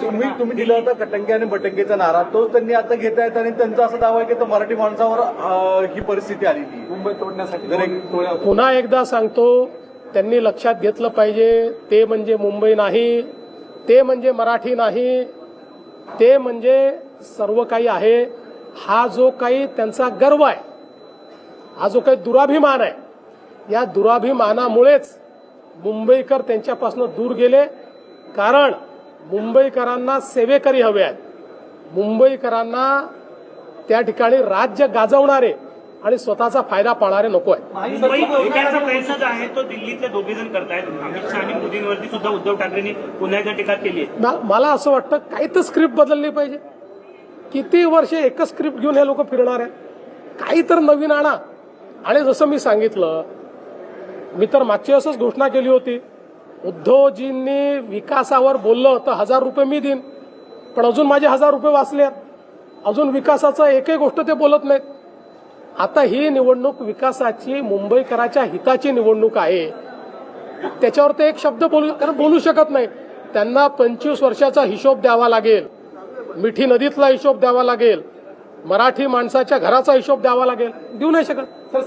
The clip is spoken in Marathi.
तुम्ही तुम्ही दिला होता कटंगे आणि बटंगेचा नारा तोच त्यांनी आता घेत आहेत आणि त्यांचा असा दावा आहे की तो मराठी माणसावर ही परिस्थिती आलेली आहे. मुंबई तोडण्यासाठी. पुन्हा एकदा सांगतो त्यांनी लक्षात घेतलं पाहिजे ते म्हणजे मुंबई नाही ते म्हणजे मराठी नाही ते म्हणजे सर्व काही आहे हा जो काही त्यांचा गर्व आहे हा जो काही दुराभिमान आहे या दुराभिमानामुळेच मुंबईकर त्यांच्यापासून दूर गेले कारण मुंबईकरांना सेवेकरी हवे आहेत. मुंबईकरांना त्या ठिकाणी राज्य गाजवणारे आणि स्वतःचा फायदा पाहणारे नको आहेत. प्रयत्न जो आहे तो दिल्लीतले दोघे जण करतायत. अमित शहा आणि मोदींवरती सुद्धा उद्धव ठाकरेंनी पुन्हा एकदा टीका केली मला असं वाटतं काही तर स्क्रिप्ट बदलली पाहिजे. किती वर्ष एकच स्क्रिप्ट घेऊन हे लोक फिरणार आहेत. काही तर नवीन आणा. आणि जसं मी सांगितलं मी तर मागच्या वेळेसच घोषणा केली होती उद्धवजींनी विकासावर बोललं तर हजार रुपये मी देईन. पण अजून माझे हजार रुपये वाचले आहेत. अजून विकासाचं एकही गोष्ट ते बोलत नाहीत. आता ही निवडणूक विकासाची मुंबईकराच्या हिताची निवडणूक आहे. त्याच्यावर ते एक शब्द बोलू कारण बोलू शकत नाही त्यांना पंचवीस वर्षाचा हिशोब द्यावा लागेल. मिठी नदीतला हिशोब द्यावा लागेल. मराठी माणसाच्या घराचा हिशोब द्यावा लागेल. देऊ नाही शकत.